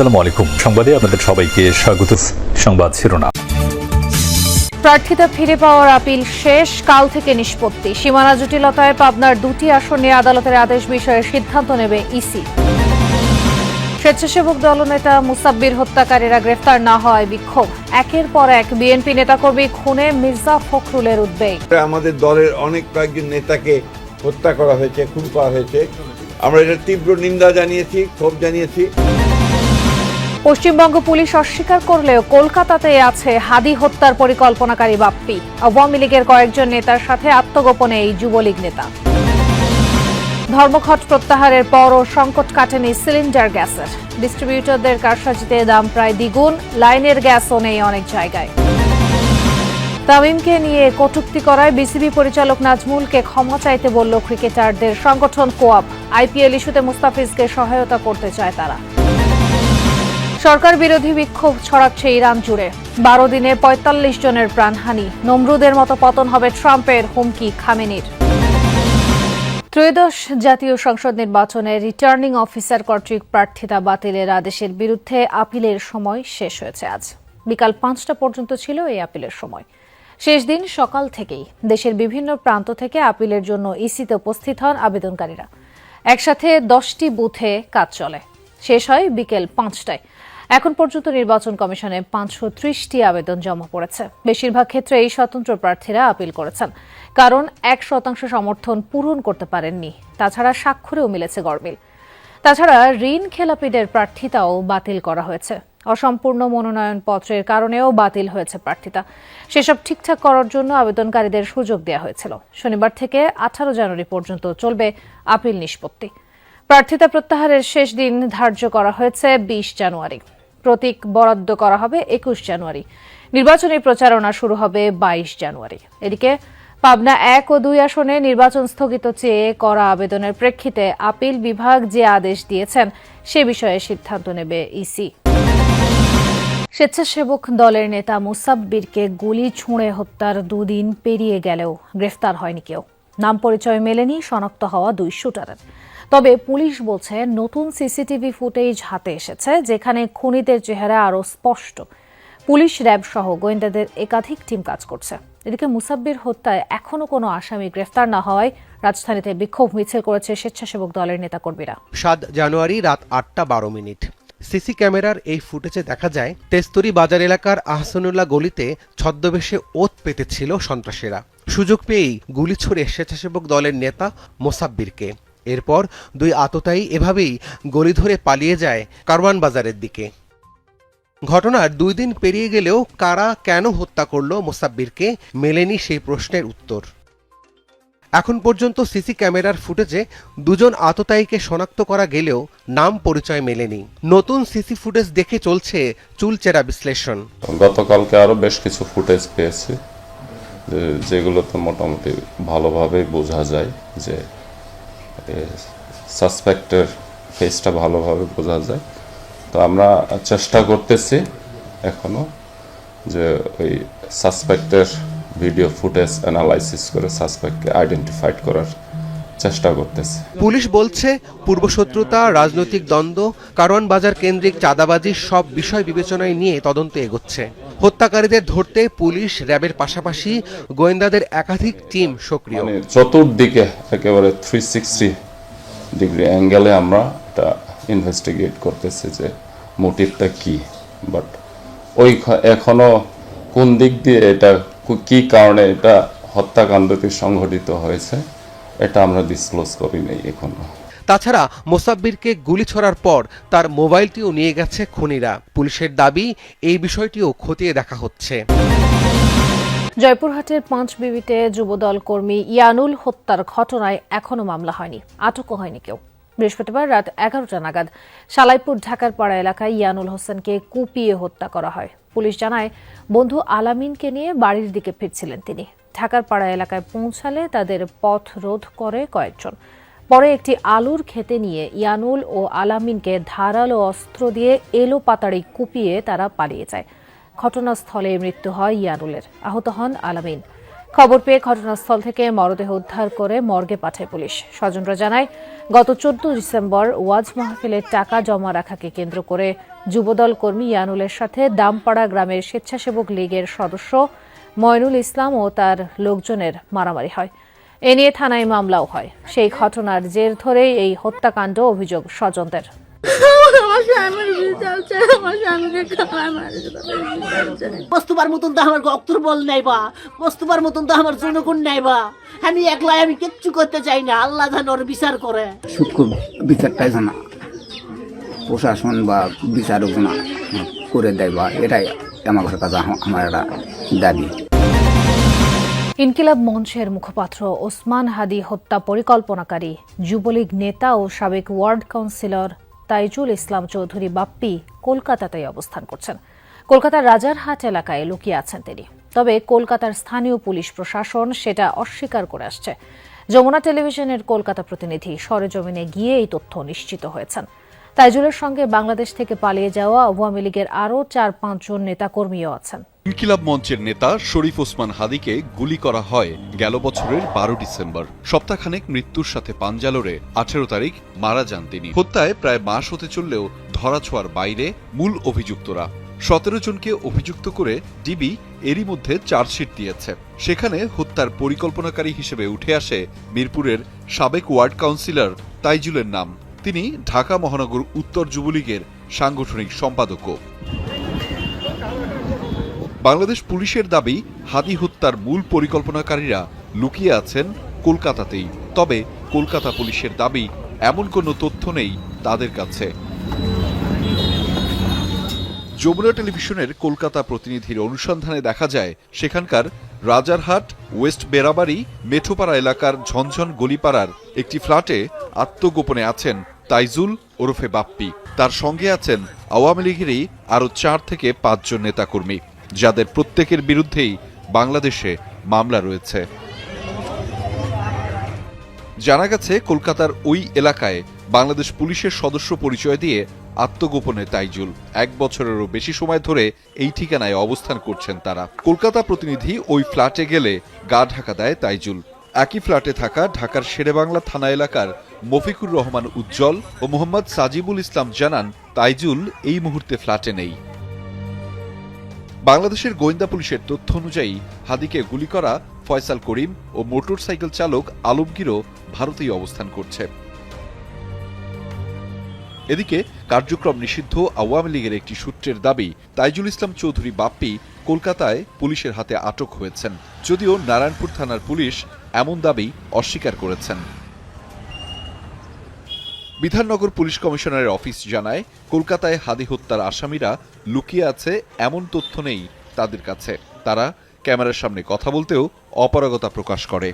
আসসালামু আলাইকুম। সংবাদে আপনাদের সবাইকে স্বাগত। সংবাদ শিরোনাম। প্রার্থিতা ফিরে পাওয়ার আপিল শেষ কাল থেকে নিষ্পত্তি। সীমানা জটিলতায় পাবনার দুটি আসন আদালতের আদেশ বিষয়ে সিদ্ধান্ত নেবে ইসি। স্বেচ্ছাসেবক দলনেতা মুসাব্বির হত্যাকারীরা গ্রেফতার না হওয়ায় বিক্ষোভ। একের পর এক বিএনপি নেতাকর্মী খুনে মির্জা ফখরুলের উদ্বেগ। আমাদের দলের অনেক কয়েকজন নেতাকে হত্যা করা হয়েছে খুন করা হয়েছে। আমরা এটা তীব্র নিন্দা জানিয়েছি ক্ষোভ জানিয়েছি। পশ্চিমবঙ্গ পুলিশ অস্বীকার করলেও কলকাতাতে আছে হাদি হত্যার পরিকল্পনাকারী বাপ্পি। আওয়ামী লীগের কয়েকজন নেতার সাথে আত্মগোপনে এই যুবলীগ নেতা। ধর্মঘট প্রত্যাহারের পরও সংকট কাটেনি সিলিন্ডার গ্যাসের। ডিস্ট্রিবিউটরদের কারসাজিতে দাম প্রায় দ্বিগুণ, লাইনের গ্যাসও নেই অনেক জায়গায়। তামিমকে নিয়ে কটূক্তি করায় বিসিবি পরিচালক নাজমুলকে ক্ষমা চাইতে বলল ক্রিকেটারদের সংগঠন কোয়াপ আইপিএল ইস্যুতে মুস্তাফিজকে সহায়তা করতে চায় তারা। সরকার বিরোধী বিক্ষোভ ছড়াচ্ছে ইরান জুড়ে। বারো দিনে পঁয়তাল্লিশ জনের প্রাণহানি। নমরুদের মতো পতন হবে ট্রাম্পের হুমকি খামেনির। ত্রয়োদশ জাতীয় সংসদ নির্বাচনে রিটার্নিং অফিসার কর্তৃক প্রার্থিতা বাতিলের আদেশের বিরুদ্ধে আপিলের সময় শেষ হয়েছে আজ। বিকাল পাঁচটা পর্যন্ত ছিল এই আপিলের সময়। শেষ দিন সকাল থেকেই দেশের বিভিন্ন প্রান্ত থেকে আপিলের জন্য ইসিতে উপস্থিত হন আবেদনকারীরা। একসাথে দশটি বুথে কাজ চলে। শেষ হয় বিকেল পাঁচটায়। এখন পর্যন্ত নির্বাচন কমিশনে পাঁচশো ত্রিশটি আবেদন জমা পড়েছে। বেশিরভাগ ক্ষেত্রে এই স্বতন্ত্র প্রার্থীরা আপিল করেছেন। কারণ এক শতাংশ সমর্থন পূরণ করতে পারেননি। তাছাড়া স্বাক্ষরেও মিলেছে গরমিল। তাছাড়া ঋণ খেলাপিদের প্রার্থিতাও বাতিল করা হয়েছে। অসম্পূর্ণ মনোনয়ন পত্রের কারণেও বাতিল হয়েছে প্রার্থিতা। সেসব ঠিকঠাক করার জন্য আবেদনকারীদের সুযোগ দেওয়া হয়েছিল। শনিবার থেকে আঠারো জানুয়ারি পর্যন্ত চলবে আপিল নিষ্পত্তি। প্রার্থিতা প্রত্যাহারের শেষ দিন ধার্য করা হয়েছে বিশ জানুয়ারি। প্রতীক বরাদ্দ করা হবে একুশ জানুয়ারি। নির্বাচনী প্রচারণা শুরু হবে বাইশ জানুয়ারি। এদিকে পাবনা এক ও দুই আসনে নির্বাচন স্থগিত চেয়ে করা আবেদনের প্রেক্ষিতে আপিল বিভাগ যে আদেশ দিয়েছেন, সে বিষয়ে সিদ্ধান্ত নেবে ইসি। স্বেচ্ছাসেবক দলের নেতা মুসাব্বিরকে গুলি, ছুঁড়ে হত্যার দুদিন পেরিয়ে গেলেও গ্রেফতার হয়নি কেউ। নাম পরিচয় মেলেনি, শনাক্ত হওয়া দুই শুটারের। তবে পুলিশ বলছে নতুন সিসিটিভি ফুটেজ হাতে এসেছে, যেখানে খুনিদের চেহারা আরও স্পষ্ট। পুলিশ, র্যাব সহ গোয়েন্দাদের একাধিক টিম কাজ করছে। এদিকে মুসাব্বির হত্যায় এখনও কোনো আসামি গ্রেফতার না হওয়ায় রাজধানীতে বিক্ষোভ মিছিল করেছে স্বেচ্ছাসেবক দলের নেতাকর্মীরা। সাত জানুয়ারি রাত আটটা বারো মিনিট। সিসি ক্যামেরার এই ফুটেজে দেখা যায়, তেস্তরি বাজার এলাকার আহসানুল্লাহ গলিতে ছদ্মবেশে ওত পেতেছিল সন্ত্রাসীরা। সুযোগ পেয়েই গুলি ছুড়ে স্বেচ্ছাসেবক দলের নেতা মোসাব্বিরকে। এরপর দুই আততায়ী এভাবেই গলি ধরে পালিয়ে যায় কারওয়ান বাজারের দিকে। ঘটনার দুই দিন পেরিয়ে গেলেও কারা কেন হত্যা করল মোসাব্বিরকে মেলেনি সেই প্রশ্নের উত্তর। এখন পর্যন্ত সিসি ক্যামেরার ফুটেজে দুজন আততায়ীকে শনাক্ত করা গেলেও নাম পরিচয় মেলেনি। নতুন সিসি ফুটেজ দেখে চলছে চুলচেরা বিশ্লেষণ। গতকালকে আরও বেশ কিছু ফুটেজ পেয়েছি যেগুলোতে মোটামুটি ভালোভাবে বোঝা যায় যে সাসপেক্টের ফেসটা ভালোভাবে বোঝা যায়। তো আমরা চেষ্টা করতেছি এখনও যে ওই সাসপেক্টের ভিডিও ফুটেজ অ্যানালাইসিস করে সাসপেক্টকে আইডেন্টিফাইড করার চেষ্টা করতেছি। পুলিশ বলছে, পূর্বশত্রুতা, রাজনৈতিক দ্বন্দ্ব, কারওয়ান বাজার কেন্দ্রিক চাঁদাবাজির সব বিষয় বিবেচনায় নিয়ে তদন্ত এগোচ্ছে। হত্যাকারীদের ধরতে পুলিশ র্যাবের পাশাপাশি গোয়েন্দাদের একাধিক টিম সক্রিয়। মানে চতুর্দিকে একেবারে থ্রি সিক্সটি ডিগ্রি অ্যাঙ্গেলে আমরা এটা ইনভেস্টিগেট করতেছি যে মোটিভটা কি। বাট ওই এখনও কোন দিক দিয়ে এটা কু- কি কারণে এটা হত্যাকাণ্ডটি সংঘটিত হয়েছে, এটা আমরা ডিসক্লোজ করি নাই এখনও। তাছাড়া মোসাব্বিরকে গুলি ছড়ার পর তার মোবাইলটিও নিয়ে গেছে খুনিরা। পুলিশের দাবি, এই বিষয়টিও খতিয়ে দেখা হচ্ছে। জয়পুরহাটের পাঁচ বিবিতে যুবদল কর্মী ইয়ানুল হত্যার ঘটনায় এখনও মামলা হয়নি। আটকও হয়নি কেউ। বৃহস্পতিবার রাত এগারোটা নাগাদ সালাইপুর ঢাকার পাড়া এলাকায় ইয়ানুল হোসেনকে কুপিয়ে হত্যা করা হয়। পুলিশ জানায়, বন্ধু আলামিনকে নিয়ে বাড়ির দিকে ফিরছিলেন তিনি। ঢাকার পাড়া এলাকায় পৌঁছালে তাদের পথ রোধ করে কয়েকজন। পরে একটি আলুর খেতে নিয়ে ইয়ানুল ও আলামিনকে ধারালো অস্ত্র দিয়ে এলো পাতাড়ি কুপিয়ে তারা পালিয়ে যায়। ঘটনাস্থলে মৃত্যু হয় ইয়ানুলের। আহত হন আলামিন। খবর পেয়ে ঘটনাস্থল থেকে মরদেহ উদ্ধার করে মর্গে পাঠায় পুলিশ। স্বজনরা জানায়, গত চোদ্দ ডিসেম্বর ওয়াজ মাহফিলের টাকা জমা রাখাকে কেন্দ্র করে যুবদল কর্মী ইয়ানুলের সাথে দামপাড়া গ্রামের স্বেচ্ছাসেবক লীগের সদস্য ময়নুল ইসলাম ও তার লোকজনের মারামারি হয়। এ নিয়ে থানায় মামলাও হয়। সেই ঘটনার জের ধরেই এই হত্যাকাণ্ড অভিযোগ স্বজনদের। বস্তুবার মতন তো আমার অক্তর বল নাই বা বস্তুবার মতন তো আমার জনগণ নাই বা। আমি একলাই আমি কিচ্ছু করতে চাই না আল্লাহ যেন ওর বিচার করে। সূক্ষ্ম বিচারটাই যেন প্রশাসন বা বিচারক করে দেয় বা এটাই আমার কাছে আমার একটা দাবি। ইনকিলাব মঞ্চের মুখপাত্র ওসমান হাদি হত্যা পরিকল্পনাকারী, যুবলীগ নেতা ও সাবেক ওয়ার্ড কাউন্সিলর তাইজুল ইসলাম চৌধুরী বাপ্পি কলকাতাতেই অবস্থান করছেন। কলকাতার রাজারহাট এলাকায় লুকিয়ে আছেন তিনি। তবে কলকাতার স্থানীয় পুলিশ প্রশাসন সেটা অস্বীকার করে আসছে। যমুনা টেলিভিশনের কলকাতা প্রতিনিধি সরেজমিনে গিয়ে এই তথ্য নিশ্চিত হয়েছেন। তাইজুলের সঙ্গে বাংলাদেশ থেকে পালিয়ে যাওয়া আওয়ামী লীগের আরও চার, পাঁচজন নেতাকর্মীও আছেন। ইনকিলাব মঞ্চের নেতা শরীফ ওসমান হাদিকে গুলি করা হয় গেল বছরের বারো ডিসেম্বর। সপ্তাহখানেক মৃত্যুর সাথে পাঞ্জালোরে আঠেরো তারিখ মারা যান তিনি। হত্যায় প্রায় মাস হতে চললেও ধরাছোঁয়ার বাইরে মূল অভিযুক্তরা। সতেরো জনকে অভিযুক্ত করে ডিবি এরই মধ্যে চার্জশিট দিয়েছে। সেখানে হত্যার পরিকল্পনাকারী হিসেবে উঠে আসে মিরপুরের সাবেক ওয়ার্ড কাউন্সিলর তাইজুলের নাম। তিনি ঢাকা মহানগর উত্তর যুবলীগের সাংগঠনিক সম্পাদকও বাংলাদেশ পুলিশের দাবি হাদি হত্যার মূল পরিকল্পনাকারীরা লুকিয়ে আছেন কলকাতাতেই। তবে কলকাতা পুলিশের দাবি, এমন কোনো তথ্য নেই তাদের কাছে। যমুনা টেলিভিশনের কলকাতা প্রতিনিধির অনুসন্ধানে দেখা যায়, সেখানকার রাজারহাট, ওয়েস্ট বেরাবাড়ি মেঠোপাড়া এলাকার ঝনঝন গলিপাড়ার একটি ফ্ল্যাটে আত্মগোপনে আছেন তাইজুল ওরফে বাপ্পি। তার সঙ্গে আছেন আওয়ামী লীগেরই আরও চার থেকে পাঁচজন নেতাকর্মী, যাদের প্রত্যেকের বিরুদ্ধেই বাংলাদেশে মামলা রয়েছে। জানা গেছে, কলকাতার ওই এলাকায় বাংলাদেশ পুলিশের সদস্য পরিচয় দিয়ে আত্মগোপনে তাইজুল। এক বছরেরও বেশি সময় ধরে এই ঠিকানায় অবস্থান করছেন তারা। কলকাতা প্রতিনিধি ওই ফ্ল্যাটে গেলে গা ঢাকা দেয় তাইজুল। একই ফ্ল্যাটে থাকা ঢাকার শেরেবাংলা থানা এলাকার মফিকুর রহমান উজ্জ্বল ও মোহাম্মদ সাজিবুল ইসলাম জানান, তাইজুল এই মুহূর্তে ফ্ল্যাটে নেই। বাংলাদেশের গোয়েন্দা পুলিশের তথ্য অনুযায়ী হাদিকে গুলি করা ফয়সাল করিম ও মোটরসাইকেল চালক আলমগীরও ভারতেই অবস্থান করছে। এদিকে কার্যক্রম নিষিদ্ধ আওয়ামী লীগের একটি সূত্রের দাবি, তাইজুল ইসলাম চৌধুরী বাপ্পি কলকাতায় পুলিশের হাতে আটক হয়েছেন। যদিও নারায়ণপুর থানার পুলিশ এমন দাবি অস্বীকার করেছেন। বিধাননগর পুলিশ কমিশনারের অফিস জানায়, কলকাতায় হাদি হত্যার আসামিরা লুকিয়ে আছে এমন তথ্য নেই তাদের কাছে। তারা ক্যামেরার সামনে কথা বলতেও অপারগতা প্রকাশ করে।